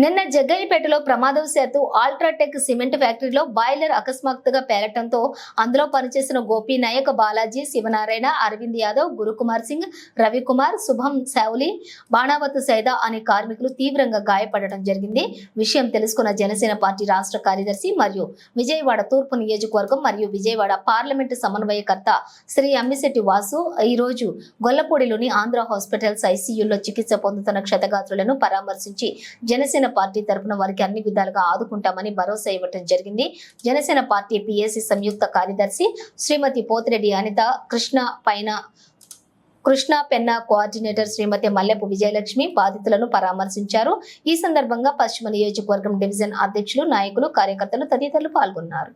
నిన్న జగ్గయ్యపేటలో ప్రమాదవశాత్తు ఆల్ట్రాటెక్ సిమెంట్ ఫ్యాక్టరీలో బాయిలర్ అకస్మాత్తుగా పేలటంతో అందులో పనిచేసిన గోపి నాయక్ బాలాజీ శివనారాయణ అరవింద్ యాదవ్ గురుకుమార్ సింగ్ రవికుమార్ శుభం శావులి బాణావత్ సైదా అనే కార్మికులు తీవ్రంగా గాయపడటం జరిగింది. విషయం తెలుసుకున్న జనసేన పార్టీ రాష్ట్ర కార్యదర్శి మరియు విజయవాడ తూర్పు నియోజకవర్గం మరియు విజయవాడ పార్లమెంటు సమన్వయకర్త శ్రీ అమ్మిశెట్టి వాసు ఈ రోజు గొల్లపూడిలోని ఆంధ్ర హాస్పిటల్స్ ఐసీయూలో చికిత్స పొందుతున్న క్షతగాత్రులను పరామర్శించి జనసేన పార్టీ తరపున వారికి అన్ని విధాలుగా ఆదుకుంటామని భరోసా ఇవ్వటం జరిగింది. జనసేన పార్టీ పిఎస్సి సంయుక్త కార్యదర్శి శ్రీమతి పోతిరెడ్డి అనిత కృష్ణ పైన కృష్ణ పెన్న కోఆర్డినేటర్ శ్రీమతి మల్లెపు విజయలక్ష్మి బాధితులను పరామర్శించారు. ఈ సందర్భంగా పశ్చిమ నియోజకవర్గం డివిజన్ అధ్యక్షులు నాయకులు కార్యకర్తలు తదితరులు పాల్గొన్నారు.